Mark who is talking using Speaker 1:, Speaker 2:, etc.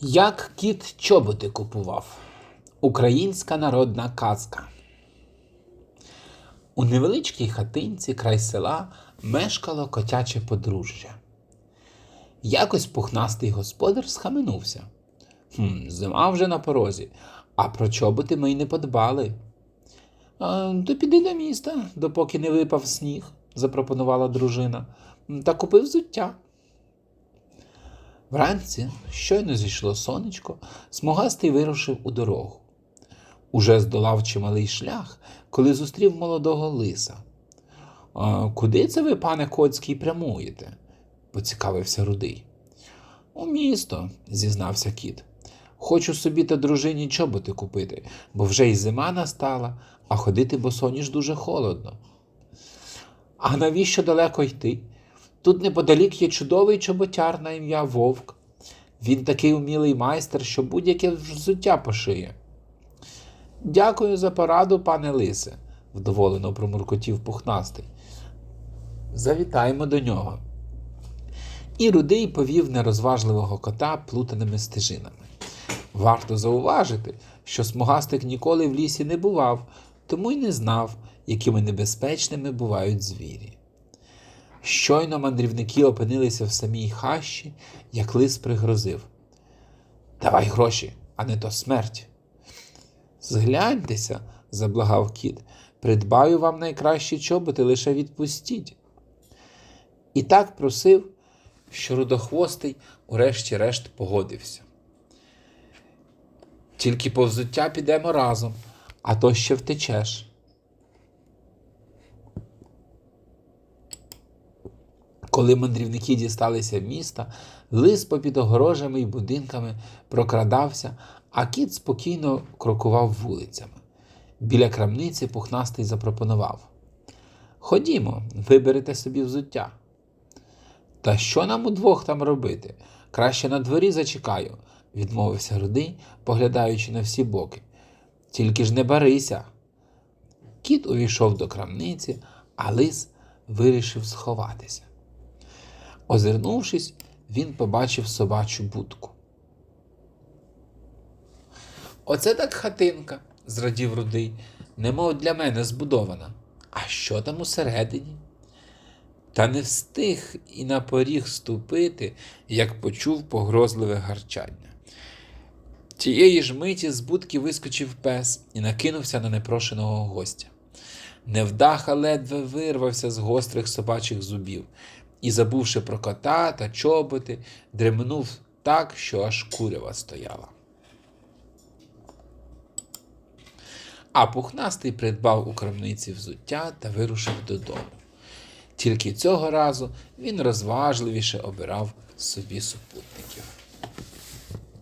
Speaker 1: Як кіт чоботи купував. Українська народна казка. У невеличкій хатинці край села мешкало котяче подружжя. Якось пухнастий господар схаменувся. Хм, зима вже на порозі, а про чоботи ми й не подбали. То піди до міста, допоки не випав сніг, запропонувала дружина, та купи взуття. Вранці, щойно зійшло сонечко, смугастий вирушив у дорогу. Уже здолав чималий шлях, коли зустрів молодого лиса. Куди це ви, пане Коцький, прямуєте? поцікавився рудий. У місто, зізнався кіт. Хочу собі та дружині чоботи купити, бо вже й зима настала, а ходити босоніж дуже холодно. А навіщо далеко йти? Тут неподалік є чудовий чоботяр на ім'я Вовк. Він такий умілий майстер, що будь-яке взуття пошиє. Дякую за пораду, пане лисе, вдоволено промуркотів пухнастий. Завітаємо до нього. І рудий повів нерозважливого кота плутаними стежинами. Варто зауважити, що смугастик ніколи в лісі не бував, тому й не знав, якими небезпечними бувають звірі. Щойно мандрівники опинилися в самій хащі, як лис пригрозив. Давай гроші, а не то смерть. Згляньтеся, заблагав кіт, придбаю вам найкращі чоботи, лише відпустіть. І так просив, що рудохвостий урешті-решт погодився. Тільки по взуття підемо разом, а то ще втечеш. Коли мандрівники дісталися міста, лис попід огорожами й будинками прокрадався, а кіт спокійно крокував вулицями. Біля крамниці пухнастий запропонував Ходімо, виберете собі взуття. Та що нам удвох там робити? Краще на дворі зачекаю, відмовився рудий, поглядаючи на всі боки. Тільки ж не барися. Кіт увійшов до крамниці, а лис вирішив сховатися. Озирнувшись, він побачив собачу будку. Оце так хатинка, зрадів рудий, немов для мене збудована. А що там усередині? Та не встиг і на поріг ступити, як почув погрозливе гарчання. Тієї ж миті з будки вискочив пес і накинувся на непрошеного гостя. Невдаха ледве вирвався з гострих собачих зубів і, забувши про кота та чоботи, дремнув так, що аж курява стояла. А пухнастий придбав у крамниці взуття та вирушив додому. Тільки цього разу він розважливіше обирав собі супутників.